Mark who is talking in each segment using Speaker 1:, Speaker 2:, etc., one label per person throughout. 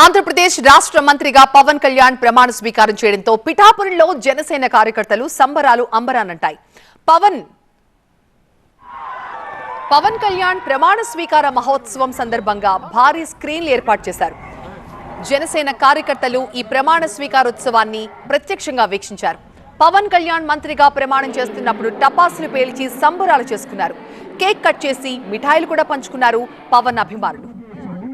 Speaker 1: ఆంధ్రప్రదేశ్ రాష్ట్ర మంత్రిగా పవన్ కళ్యాణ్ ప్రమాణ స్వీకారం చేయడంతో పిఠాపురంలో జనసేన కార్యకర్తలు సంబరాలు అంబరానంటాయి పవన్ పవన్ కళ్యాణ్ ప్రమాణ స్వీకార మహోత్సవం సందర్భంగా భారీ స్క్రీన్లు ఏర్పాటు చేశారు. జనసేన కార్యకర్తలు ఈ ప్రమాణ స్వీకారోత్సవాన్ని ప్రత్యక్షంగా వీక్షించారు. పవన్ కళ్యాణ్ మంత్రిగా ప్రమాణం చేస్తున్నప్పుడు టపాసులు పేల్చి సంబరాలు చేసుకున్నారు. కేక్ కట్ చేసి మిఠాయిలు కూడా పంచుకున్నారు పవన్ అభిమానులు.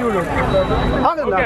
Speaker 2: ಇವ್ಳು
Speaker 3: ಆಗಲ್ಲ